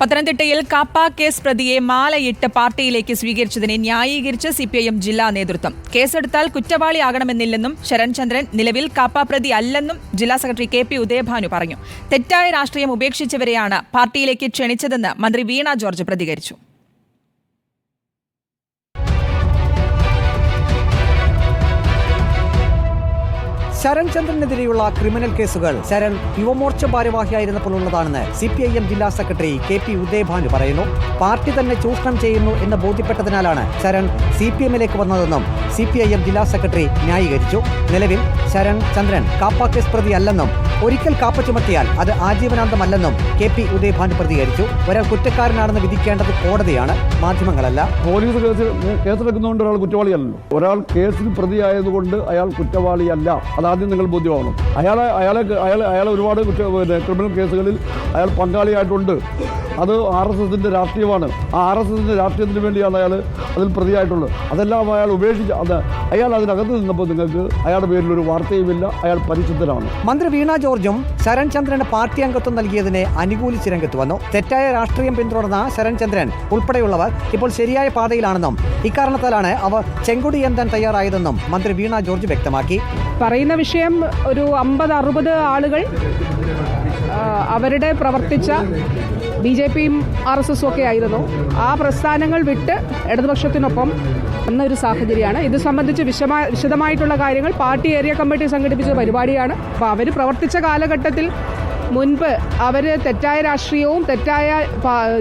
പത്തനംതിട്ടയിൽ കാപ്പ കേസ് പ്രതിയെ മാലയിട്ട് പാർട്ടിയിലേക്ക് സ്വീകരിച്ചതിനെ ന്യായീകരിച്ച് സിപിഐഎം ജില്ലാ നേതൃത്വം. കേസെടുത്താൽ കുറ്റവാളിയാകണമെന്നില്ലെന്നും ശരൺചന്ദ്രൻ നിലവിൽ കാപ്പ പ്രതി അല്ലെന്നും ജില്ലാ സെക്രട്ടറി കെ പി ഉദയഭാനു പറഞ്ഞു. തെറ്റായ രാഷ്ട്രീയം ഉപേക്ഷിച്ചവരെയാണ് പാർട്ടിയിലേക്ക് ക്ഷണിച്ചതെന്ന് മന്ത്രി വീണ ജോർജ് പ്രതികരിച്ചു. ശരൺ ചന്ദ്രനെതിരെയുള്ള ക്രിമിനൽ കേസുകൾ. ശരൺ യുവമോർച്ച ഭാരവാഹിയായിരുന്നപ്പോൾ ഉള്ളതാണെന്ന് സി പി ഐ എം ജില്ലാ സെക്രട്ടറി കെ പി ഉദയഭാനു പറയുന്നു. പാർട്ടി തന്നെ ചൂഷണം ചെയ്യുന്നു എന്ന് ബോധ്യപ്പെട്ടതിനാലാണ് ശരൺ സി പി എമ്മിലേക്ക് വന്നതെന്നും സി പി ഐ എം ജില്ലാ സെക്രട്ടറി ന്യായീകരിച്ചു. നിലവിൽ ശരൺ ചന്ദ്രൻ കാപ്പ കേസ് പ്രതി അല്ലെന്നും ഒരിക്കൽ കാപ്പ ചുമത്തിയാൽ അത് ആജീവനാന്തമല്ലെന്നും കെ പി ഉദയഭാൻ പ്രതികരിച്ചു. ഒരാൾ കുറ്റക്കാരനാണെന്ന് വിധിക്കേണ്ടത് കോടതിയാണ്. മാധ്യമങ്ങളല്ല. പോലീസ് കേസ് കേസെടുക്കുന്നതുകൊണ്ട് ഒരാൾ കുറ്റവാളിയല്ലല്ലോ. ഒരാൾ കേസിൽ പ്രതിയായതുകൊണ്ട് അയാൾ കുറ്റവാളിയല്ല. അതാദ്യം നിങ്ങൾ ബോധ്യമാകണം അയാളെ അയാളെ അയാൾ അയാളെ ഒരുപാട് കുറ്റ ക്രിമിനൽ കേസുകളിൽ അയാൾ പങ്കാളിയായിട്ടുണ്ട്. അത് ആർ എസ് എസിന്റെ രാഷ്ട്രീയമാണ്. ആ ആർ എസ് എസിന്റെ രാഷ്ട്രീയത്തിന് വേണ്ടിയാണ് അയാൾ അതിൽ പ്രതിയായിട്ടുള്ളത്. അതെല്ലാം അയാൾ ഉപേക്ഷിച്ച് അത് അയാൾ അതിനകത്ത് നിന്നപ്പോൾ നിങ്ങൾക്ക് അയാളുടെ പേരിൽ ഒരു വാർത്തയുമില്ല. അയാൾ പരിശുദ്ധനാണ്. മന്ത്രി വീണ ജോർജും ശരൺ ചന്ദ്രന് പാർട്ടി അംഗത്വം നൽകിയതിനെ അനുകൂലിച്ച് രംഗത്ത് വന്നു. തെറ്റായ രാഷ്ട്രീയം പിന്തുടർന്ന ശരൺ ചന്ദ്രൻ ഉൾപ്പെടെയുള്ളവർ ഇപ്പോൾ ശരിയായ പാതയിലാണെന്നും ഇക്കാരണത്താലാണ് അവർ ചെങ്കുടി എന്താൻ തയ്യാറായതെന്നും മന്ത്രി വീണ ജോർജ് വ്യക്തമാക്കി. പറയുന്ന വിഷയം ഒരു അമ്പത് അറുപത് ആളുകൾ അവരുടെ പ്രവർത്തിച്ച ബി ജെ പിയും ആർ എസ് എസും ഒക്കെ ആയിരുന്നു. ആ പ്രസ്ഥാനങ്ങൾ വിട്ട് ഇടതുപക്ഷത്തിനൊപ്പം എന്നൊരു സാഹചര്യമാണ്. ഇത് സംബന്ധിച്ച് വിശമാ വിശദമായിട്ടുള്ള കാര്യങ്ങൾ പാർട്ടി ഏരിയ കമ്മിറ്റി സംഘടിപ്പിച്ച പരിപാടിയാണ്. അപ്പോൾ അവർ പ്രവർത്തിച്ച കാലഘട്ടത്തിൽ മുൻപ് അവർ തെറ്റായ രാഷ്ട്രീയവും തെറ്റായ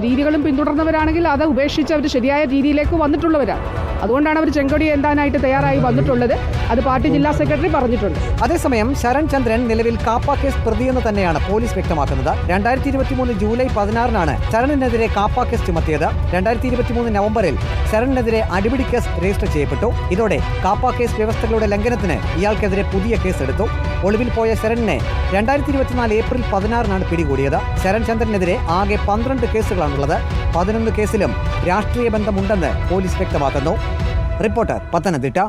രീതികളും പിന്തുടർന്നവരാണെങ്കിൽ അത് ഉപേക്ഷിച്ച് അവർ ശരിയായ രീതിയിലേക്ക് വന്നിട്ടുള്ളവരാണ്. അതുകൊണ്ടാണ് അവർ ചെങ്കൊടി എന്താനായിട്ട് തയ്യാറായി വന്നിട്ടുള്ളത്. അത് പാർട്ടി ജില്ലാ സെക്രട്ടറി പറഞ്ഞിട്ടുണ്ട്. അതേസമയം ശരൺ ചന്ദ്രൻ നിലവിൽ കാപ്പ കേസ് പ്രതിയെന്ന് തന്നെയാണ് പോലീസ് വ്യക്തമാക്കുന്നത്. രണ്ടായിരത്തി ഇരുപത്തിമൂന്ന് ജൂലൈ പതിനാറിനാണ് ശരണിനെതിരെ കാപ്പ കേസ് ചുമത്തിയത്. രണ്ടായിരത്തി ഇരുപത്തിമൂന്ന് നവംബറിൽ ശരണിനെതിരെ അടിപിടി കേസ് രജിസ്റ്റർ ചെയ്യപ്പെട്ടു. ഇതോടെ കാപ്പ കേസ് വ്യവസ്ഥകളുടെ ലംഘനത്തിന് ഇയാൾക്കെതിരെ പുതിയ കേസ് എടുത്തു ഒളിവിൽ പോയ ശരണിനെ രണ്ടായിരത്തി ഇരുപത്തിനാല് ഏപ്രിൽ പതിനാറിനാണ് പിടികൂടിയത്. ശരൺ ചന്ദ്രനെതിരെ ആകെ പന്ത്രണ്ട് കേസുകളാണുള്ളത്. പതിനൊന്ന് കേസിലും രാഷ്ട്രീയ ബന്ധമുണ്ടെന്ന് പോലീസ് വ്യക്തമാക്കുന്നു. റിപ്പോർട്ടർ പത്തനംതിട്ട.